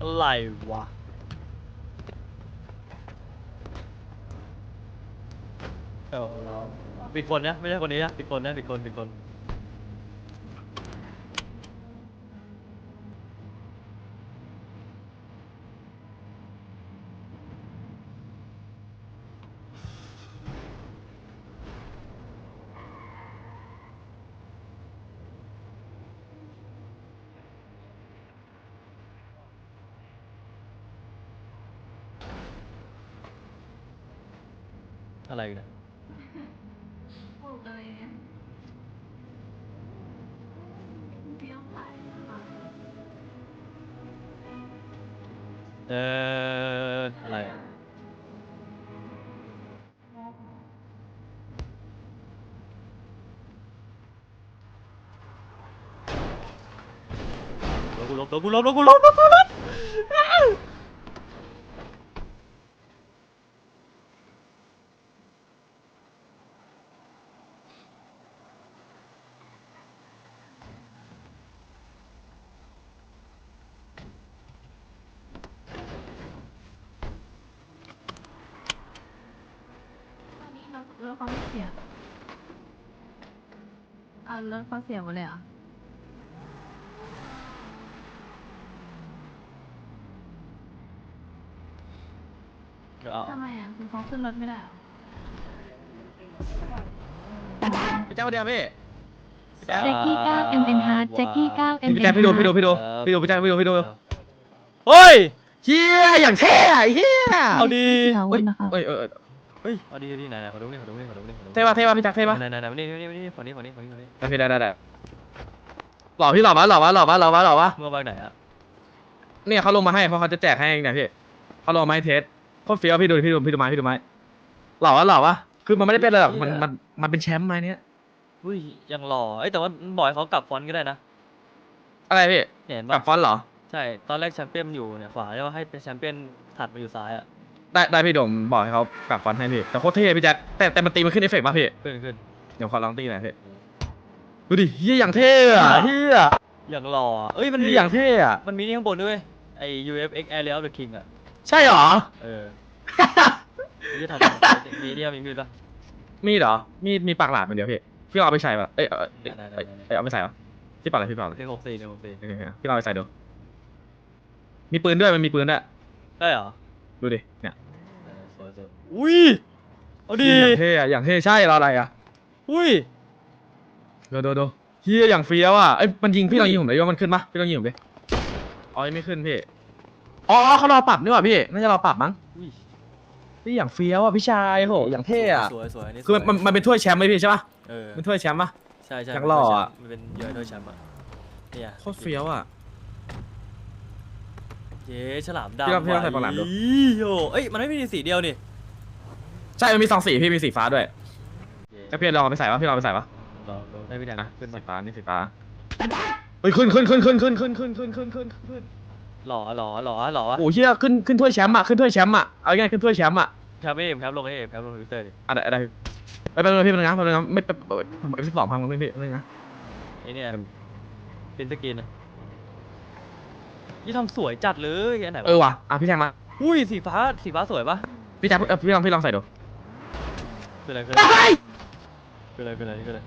อะไรวะ เออปิดคนนะ ไม่ใช่คนนี้นะปิดคนนะปิดคนปิดคน อะไรกันเนี่ยเลยเนี่ยเปรี้ยวไปค่ะเอออะไรโดกูลบโดกูลบโดกูลบโดนกูลบ รถรถเขาไม่เสียอ่ารถเขาเสียหมดเลยเหรอะเอาทำไมอะคือเขาขึ้นรถไม่ได้เหรอพี่แจ๊คมาเดียวพี่แจ็คกี้9 MN Hard แจ็คกี้9 MN พี่แจ๊คพี่ดูพี่ดูพี่ดูเออพี่ดูพี่แจ๊คพี่ดูพี่ดูเฮ้ยเฮียอย่างเท่อะเฮียเอาดีเดี๋ยวเฮ้ยนะคะเฮ้ยเออ เออเฮ้ยเอาดีดีไหนไหนขอดูนี่ขอดูนี่ขอดูนี่ขอดูนี่เท่ปะเท่ปะพี่แจ๊คเท่ปะไหนไหนไหนมานี่มานี่มานี่ฝั่งนี้ฝั่งนี้ฝั่งนี้ฝั่งนี้ได้พี่ได้ได้ได้หล่อพี่หล่อปะหล่อปะหล่อปะหล่อปะหล่อปะเมื่อวานไหนอะเนี่ยเขาลงมาให้เพราะเขาจะแจกให้เองเนี่ยพี่เขาลงมาให้เทสโคตรเฟี้ยวพี่ดูพี่ดูพี่ดูไม้พี่ดูไม้หล่อวะหล่อวะคือมันไม่ได้เป็นอะไรหรอกมันมันมันเป็นแชมป์ไม้เนี้ยอุ้ยยังหล่อเอ้ยแต่ว่าบอยเขากลับฟอนต์ก็ได้นะอะไรพี่เนี่ยเห็นกัปะบฟอนต์เหรอใช่ตอนแรกแชมเปี้ยนอยู่เนี่ยขวาแล้วให้เป็นแชมเปี้ยนถัดมาอยู่ซ้ายอะ ได้ได้พี่โดมบอกให้เขากลับฟอนต์ให้พี่แต่โคตรเท่พี่แจ๊คแต่แต่มันตีมันขึ้นเอฟเฟกต์ป่ะพี่ขึ้นขึ้นเดี๋ยวขอลองตีหน่อยพี่ดูดิเฮียอย่างเท่อะเฮียอย่างหล่ออะเอ้ยมันเฮีมียอย่างเท่อะมันมีนี่ข้างบนด้วยไอ้ UFX Area of the King อะใช่เหรอเออนี่ทำมีเนี่ยมีมีดปะมีดเหรอมีดมีปากหลาดมันเดียวพี่พี่เอาไปใส่ปะเอ้ยเอ้ยเอ้ยได้ได้เอ้ยได้เอ้ยเอาไปใส่ปะพี่ปากอะไรพี่ปากอะไรหนึ่งหกสี่หนึ่งหกสี่โอเคโอเคพี่เอาไปใส่ดูมีปืนด้วยมันมีปืนด้วยได้เหรอดูดิเนี่ย เออสวยสวย อุ้ยเอาดีอย่างเท่อะอย่างเท่ใช่เราอะไรอะอุ้ยดูดูดูเฮียอย่างเฟี้ยวอะเอ้ยมันยิงพี่ลองยิงผมเลยว่ามันขึ้นปะพี่ลองยิงผมดิอ๋อยังไม่ขึ้นพี่อ๋อเขารอปรับนี่หว่าพี่น่าจะรอปรับมั้งอุ้ยพี่อย่างเฟี้ยวอะพี่ชายโหอย่างเท่อะสวยสวยนี่คือมันสวยมันมันเป็นถ้วยแชมป์ไหมพี่ใช่ปะเออเป็นถ้วยแชมป์ปะ ใช่ใช่ยังหล่ออะ มันเป็นเยอะด้วยแชมป์อะเนี่ยโคตรเฟี้ยวอะ เย้ฉลามพี่ลองดำพี่ลองใส่ปากหลามดู อีโยเอ้ยมันไม่มีสีเดียวนี่ ใช่มันมีสองสีพี่มีสีฟ้าด้วยแล้วพี่ลองเอาไปใส่ปะพี่ลองเอาไปใส่ปะลองดูได้พี่แดงนะขึ้นมาสีฟ้านี่สีฟ้าเฮ้ยขึ้นขึ้นขึ้นขึ้นขึ้นขึ้นขึ้นขึ้นขึ้นขึ้นขึ้นหล่อหล่อหล่อหล่อโอ้เฮียขึ้นขึ้นถ้วยแชมป์อะขึ้นถ้วยแชมป์อะเอาง่ายๆขึ้นถ้วยแชมป์อะแคปไม่เอ็มแคปลงให้เอ็มแคปลงทวิตเตอร์ดิอะไรอะไรไปไปเลยพี่ไปเลยนะไปเลยนะไม่ไปผมเอฟสองพังเลยพี่เลยนะไอเนี่ยเป็นสกินนะยี่ทำสวยจัดเลยอันไหนเออว่ะอะพี่แทงมาอุ้ยสีฟ้าสีฟ้าสวยปะพี่แทงเออพี่ลองพี่ลองใส่ดู เป็นอะไรเป็นอะไรเป็นอะไรเป็นอะไรเป็นอะไร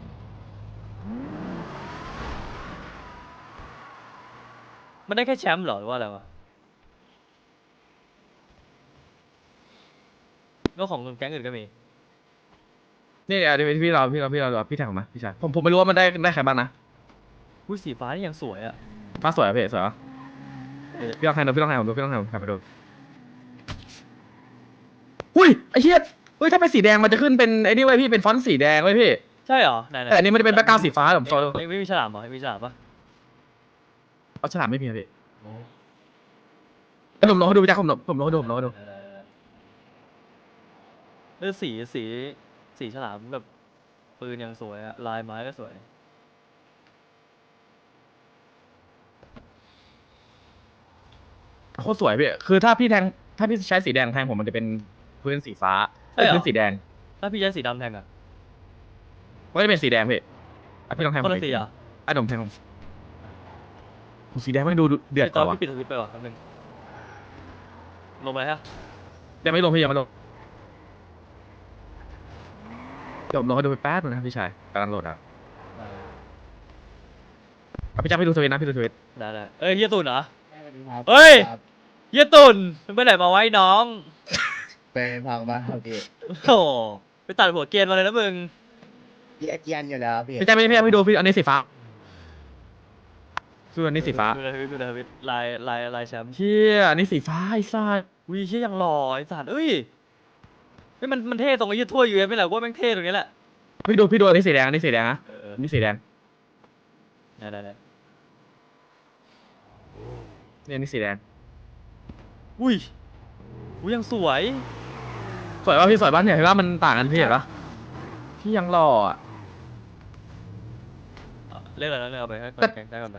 มันได้แค่แชมป์เหรอหรือว่าอะไรวะก็ของแก๊งอื่นก็มี นี่เดี๋ยวพี่เราพี่เราพี่เราพี่แทงผมมาพี่ชายผมผมไม่รู้ว่ามันได้ได้ใครบ้างนะอุ้ยสีฟ้านี่ยังสวยอะฟ้าสวยอะพี่สวยอะพี่ลองแทงดูพี่ลองแทงผมดูพี่ลองแทงผมขับไปดูอุ้ยไอ้เหี้ย เฮ้ยถ้าเป็นสีแดงมันจะขึ้นเป็นไอ้นี่ไว้ยพี่เป็นฟอนต์สีแดงไว้ยพี่ใช่เหรอไหนไหนแต่อันนี้มันจะเป็นแบ็คกราวด์สีฟ้าผมโชว์ไม่ไม่มีฉลามเหรอไม่มีฉลามปะเอาฉลามไม่มีอะพี่แล้วผมลองให้ดูพี่แจ็คผมลองผมลองให้ดูผมลองให้ดูเออสีสีสีฉลามแบบปืนยังสวยอะลายไม้ก็สวย โคตรสวยพี่คือถ้าพี่แทงถ้าพี่ใช้สีแดงแทงผมมันจะเป็นพื้นสีฟ้า เอ้ยเหรอพื้นสีแดงถ้าพี่ใช้สีดำแทงอะก็จะเป็นสีแดงพี่อะพี่ลองแทงคนละผมสีกอะอะผมแทงผมผมสีแดงไม่งดูเดือดไตกอนว่าพี่ปิดสวิตช์ไปว่ะคำนึงลงไปฮะยังไม่ลงพี่ยังไม่ลงเดี๋ยวผมลงให้ดูไปแป๊บนึงนะครับพี่ชายกำลังโหลดครับเอาพี่จ้าพี่ดูทวิตนะพี่ดูทวิตได้ได้เอ้ยเฮียตุ่นเหรอเฮ้ย เฮียตุ่นมันไปไหนมาไว้น้อง ไปพังมาครับพี่โอ้โหไปตัดหัวเกรียนมาเลยนะมึง พี่อาเจียนอยู่แล้วพี่พี่จ้าไม่พี่จ้าพี่ดูพี่อันนี้สีฟ้าคืออันนี้สีฟ้าดูนะพี่ดูนะพี่ลายลายลายแชมป์เฮียอันนี้สีฟ้าไอ้สัสวีเชี่ยยังหล่อไอ้สัตว์เอ้ยเฮ้ยมันมันเท่ตรงไอ้เหี้ยถ้วยยูเอฟไม่แหละว่าแม่งเท่ตรงนี้แหละพี่ดูพี่ดูอันนี้สีแดงอันนี้สีแดงนะเอออันนี้สีแดงได้ได้ได้นี่อันนี้สีแดงอุ้ยอุ้ยยังสวย สวยป่ะพี่สวยป่ะเนี่ยเห็นว่ามันต่างกันพี่เห็นปะพี่ยังหล่ออะอะเรียกอะไรนะเรียกเอาไปให้ก่อแต่นแกงได้ก่อนไป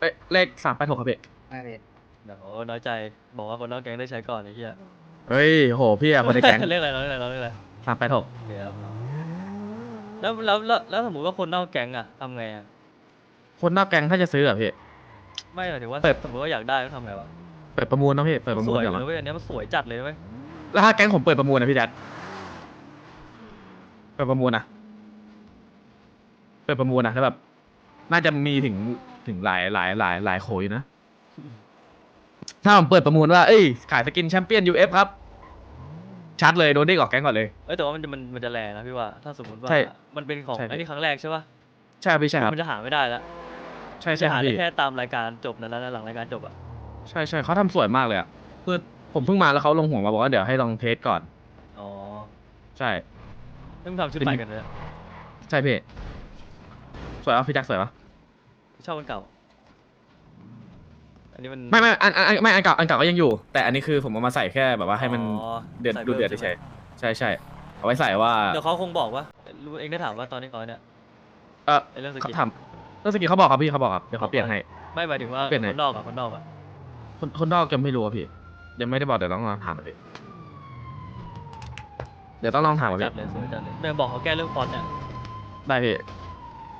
เอ้ยเลขสามแปดหกครับพี่ไม่พี่เดี๋ยวน้อยใจบอกว่าคนนอกแกงได้ใช้ก่อนไอ้เหี้ยเฮ้ยโหพี่อะคนในแก๊งเรียกอะไรเรียกอะไรเรียกอะไรสามแปดหกเดี๋ยวแล้วแล้วแล้วแล้วสมมติว่าคนนอกแก๊งอะทำไงอะคนนอกแก๊งถ้าจะซื้ออะพี่ ไม่หมายถึงว่าเปิด สมมติว่าอยากได้ต้องทำไงวะเปิดประมูลนะพี่เปิดประมูสลวยก่อนเลนะยเว้ยอันเนี้ยมันสวยจัดเลยเว้ย แล้วถ้าแก๊งผมเปิดประมูลนะพี่แดดเปิดประมูลนะเปิดประมูลนะแล้วแบบ น่าจะมีถึงถึงหลายหลายหลายหลายโขยนะ ถ้าผมเปิดประมูลว่า เอ้ย ขายสกินแชมเปี้ยน UF ครับ ชัดเลยโดนเด้งออกแก๊งก่อนเลย เอ้ยแต่ว่ามันจะมันมันจะแรงนะพี่ว่า ถ้าสมมติว่าใช่มันเป็นของใช่พี่ไอ้นี่ครั้งแรกใช่ปะใช่ครับพี่ใช่ครับมันจะหาไม่ได้แล้วใช่ใช่จะคหารับได้พี่แค่ตามรายการจบนั้นแล้วหลังรายการจบอะใช่ใช่เขาทำสวยมากเลยอะคือ ผมเพิ่งมาแล้วเขาลงหัวมาบอกว่าเดี๋ยวให้ลองเทสก่อน อ๋อใช่ต้องทำชุดใหม่กันเลยอะใช่พี่สวยปะพี่แจ็คสวยปะชอบมันเก่า อันนี้มันไม่ไม่อันอันอันไม่อันเก่าอันเก่าก็ยังอยู่ แต่อันนี้คือผมเอามาใส่แค่แบบว่าให้มันอ๋อเดือดใส่ดูเดือดพิ่มเฉใช่ไหมยๆใช่ใช่เอาไว้ใส่ว่าเดี๋ยวเขาคงบอกว่ารู้เองได้ถามว่าตอนนี้ก่อนเนี่ยเออไอ้เรื่องสเขากิลทำเรื่องสกิลเขาบอกครับพี่เขาบอกครับเดี๋ยวเขาเปลี่ยนให้ ไม่หมายถึงว่าเปลี่ยนไหน คนนอกอะคนนอกอะคนคนนอกยังไม่รู้อะพี่ ยังไม่ได้บอกเดี๋ยวต้องลองถามอะพี่เดี๋ยวต้องลองถามอะจัพี่ดเลยสวยจัดเลยแม่งบอกเขาแก้เรื่องฟอนต์เนี่ยได้พี่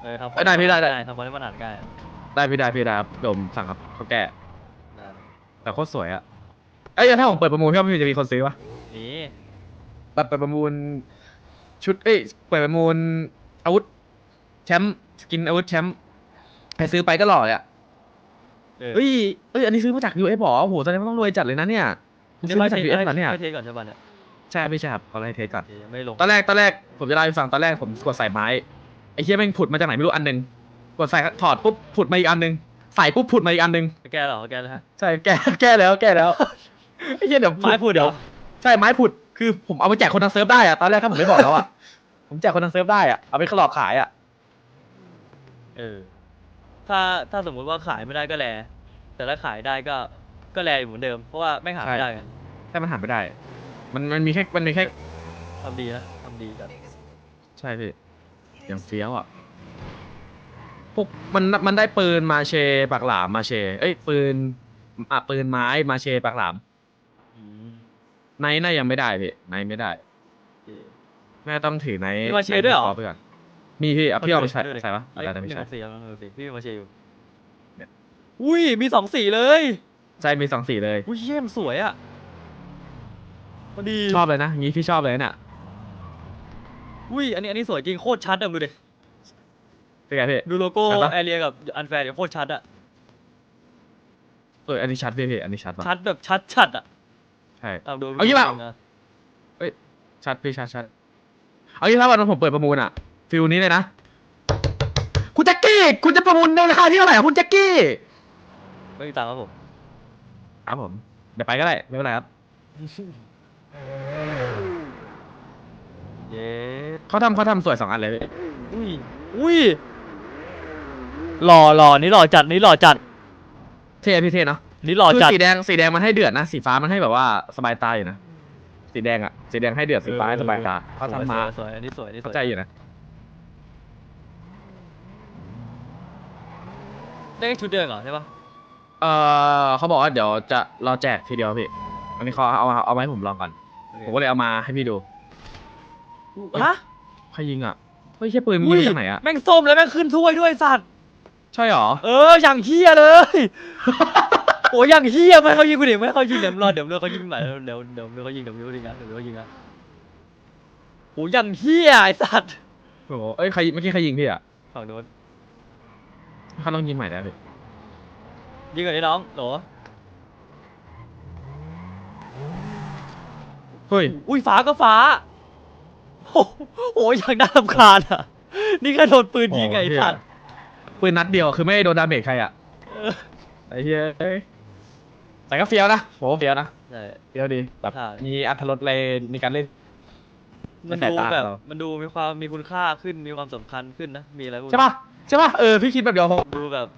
เออทำเอ้ยได้พี่ได้ได้ ทำฟอนต์ให้มันอ่านง่ายอะได้พี่ได้พี่ได้ครับเดี๋ยวผมสั่งครับเขาแก้ได้แต่โคตรสวยอะเอ้ยถ้าผมเปิดประมูลพี่ว่าพี่จะมีคนซื้อปะนี่แบบเปิดประมูล ชุดเอ้ยเปิดประมูลอาวุธแชมป์สกินอาวุธแชมป์ใครซื้อไปก็หล่อเลยอะ เออเฮ้ยเอ้ยอันนี้ซื้อมาจาก UF หรอโอ้โหแสดงว่าต้องรวยจัดเลยนะเนี่ยคุณซื้อมาจาก UF เหรอเนี่ยให้เทสก่อนใช่ป่ะเนี่ยใช่ไม่ใช่ครับเขาให้เทสก่อนโอเคยังไม่ลงตอนแรกตอนแรกผมจะเล่าให้ฟังตอนแรกผมกดใส่ไม้ไอ้เหี้ยแม่งผุดมาจากไหนไม่รู้อันหนึงกดใส่ถอดปุ๊บผุดมาอีกอันหนึงใส่ปุ๊บผุดมาอีกอันหนึงแก้เหรอแก้แล้วฮะใช่แก้แก้แล้วแก้แล้วไอ้เหี้ยเดี๋ยวไม้พูดเดี๋ยวเหรอใช่ไม้ผุดคือผมเอาไปแจกคนทางเซิร์ฟได้อะตอนแรกถ้าผมไม่บอกแล้วอะผมแจกคนทางเซิร์ฟได้อะเอาไปขลอกขายอะเออ ถ้าถ้าสมมุติว่าขายไม่ได้ก็แล แต่ถ้าขายได้ก็ก็แลอยู่เหมือนเดิม เพราะว่าไม่งหาไม่ได้ไงใช่มันหันไม่ได้ มันมันมีแค่ มันมีแค่ ทำดีนะทำดีจัดใช่พี่อย่างเฟี้ยวอะพวกมันมันได้ปืนมาเชปากหลามมาเช เอ้ยปืนอะปืนไม้มาเชปากหลามอืมไนท์น่ายังไม่ได้พี่ไนท์ไม่ได้ โอเค แม่ต้องถือไนท์มีมาเชด้วยเหรอ ไนท์ขไปก่อน มีพี่เอาพี่เอาไปใส่ด้วยดิใส่ปะเลอะไรขไม่หนึ่ใช่งสี่แล้วหนึ่งสี่พี่มาเชยอยู่เนี่ยอุ้ยมีสองสีเลยใช่มีสองสีเลยอุ้ยเยี่ยมสวยอะพอดีชอบเลยนะงี้พี่ชอบเลยน่ะอุ้ยอันนี้อันนี้สวยจริงโคตรชัดอะมึงดูดิเป็นไงพี่ดูโลโก้ชัดปะแอเรียกับอันแฟร์เนี่ยโคตรชัดอะเอออันนี้ชัดพี่พี่อันนี้ชัดปะชัดแบบชัดชัดอะใช่ตามดูเอางี้เปล่าจริงๆนะชัดพี่ชัดชัดเอางี้ถ้าวันนั้นผมเปิดประมูลอะ ฟิลนี้เลยนะ คุณแจ็คกี้ คุณจะประมูลในราคาที่เท่าไหร่อะคุณแจ็คกี้ ไม่มีตังค์ครับผม ครับผม เดี๋ยวไปก็ได้ ไม่เป็นไรครับ เย้เขาทำเขาทำสวยสองอันเลยพี่อุ้ย อุ้ย หล่อหล่อนี่หล่อจัด นี่หล่อจัด เท่พี่เท่เนาะ นี่หล่อคือจัด สีแดงสีแดงมันให้เดือดนะ สีฟ้ามันให้แบบว่าสบายตาอยู่นะ สีแดงอะสีแดงให้เดือด สีฟ้าให้สบายตาเขาทำมาสวยสวยอันนี้สวยอันนี้สเข้าวยใจอยู่นะ ได้แค่ชุดเดียวเหรอใช่ปะเออเขาบอกว่าเดี๋ยวจะรอแจกทีเดียวพี่ อันนี้เขาเอาเอาเอามาให้ผมลองก่อน ผมก็เลยเอามาให้พี่ดูฮะใครยิงอะเฮ้ยใช่ปืนมันยิงมาจากไหนอะแม่งส้มแล้วแม่งขึ้นถ้วยด้วยสัตว์ใช่หรอ เอออย่างเฮียเลยโอ้ยยังเฮียไม่ให้เขายิงกูดิไม่ให้เขายิงเดี๋ยวรอเดี๋ยวเดี๋ยวเขายิงใหม่เดี๋ยวเดี๋ยวเดี๋ยวเดี๋ยวเขายิงเดี๋ยวเขายิงนะเดี๋ยวเขายิงนะโอ้ยยังเฮียไอ้สัตว์โอ้โหเอ้ยใครเมื่อกี้ใครยิงพี่อะฝั่งโน้น เขาต้องยิงใหม่แล้วพี่ยิงก่อนดิน้องโหลเฮ้ยอุ้ยฟ้าก็ฟ้าโอ้โหโอ้ยยังน่ารำคาญอะ นี่แค่โดนปืนยิงไงไอ้สัตว์ปืนนัดเดียวคือไม่ได้โดนดาเมจใครอะเออไอ้เหี้ยเอ้ยแต่ก็เฟี้ยวนะโหเฟี้ยวนะใช่เฟี้ยวดีแบบใช่มีอัธรสอะไรในการเล่นมันในดูสายตาแบบเรามันดูมีความมีคุณค่าขึ้นมีความสำคัญขึ้นนะมีอะไรพวกใช่ปะ ใช่ปะเออพี่คิดแบบเดียวผม ดูแบบ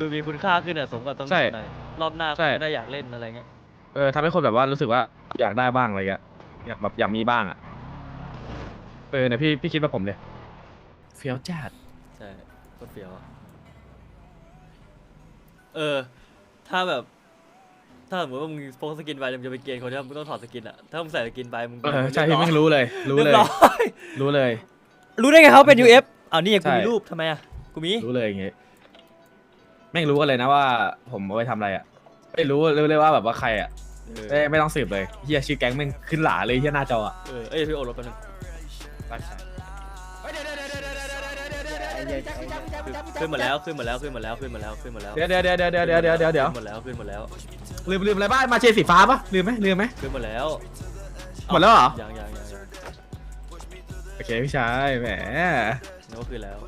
ดูมีคุณค่าขึ้นอะสมกับต้องใช่หน่อยรอบหน้าใช่ไม่ได้อยากเล่นอะไรเงี้ยเออทำให้คนแบบว่ารู้สึกว่าอยากได้บ้างอะไรเงี้ยอยากแบบอยากมีบ้างอะเออเนี่ยพี่พี่คิดแบบผมเลยเฟี้ยวจัดใช่โคตรเฟี้ยวอะเออ ถ้าแบบ ถ้าสมมติว่ามึงโพกสกินไปแล้วมึงจะไปเกณฑ์คนที่มึงต้องถอดสกินอะถ้ามึงใส่สกินไปมึงเออใช่พี่ไม่งรู้เลย รู้เรียเลยบร้อย รู้เลย รู้ได้ไงเขาเป็น UF อ้าวนี่ไงกูใช่มีรูปทำไมอะ กูมีรู้เลยอย่างเงี้ยแม่งรู้กันเลยนะว่า ผมเอาไปทำอะไรอะไม่รู้รู้เลยว่าแบบว่าใครอะเออไม่ไม่ต้องสืบเลยเฮียชื่อแก๊งแม่งขึ้นหลาเลยเฮียหน้าจออะเออเอ้ยพี่โอรถแป๊บนึงขึ้นหมดแล้วขึ้นหมดแล้วขึ้นหมดแล้วขึ้นหมดแล้วขึ้นหมดแล้วเดี๋ยวเดี๋ยวเดี๋ยวเดี๋ยวเดี๋ยวเดี๋ยวเดี๋ยวเดี๋ยวขึ้นหมดแล้วขึ้นหมดแล้วลืมลืมอะไรบ้างมาเชสีฟ้าปะลืมไหมลืมไหมขึ้นหมดแล้วหมดแล้วเหรอยังยังยังยังโอเคพี่ชายแหมนึกว่าขึ้นแล้ว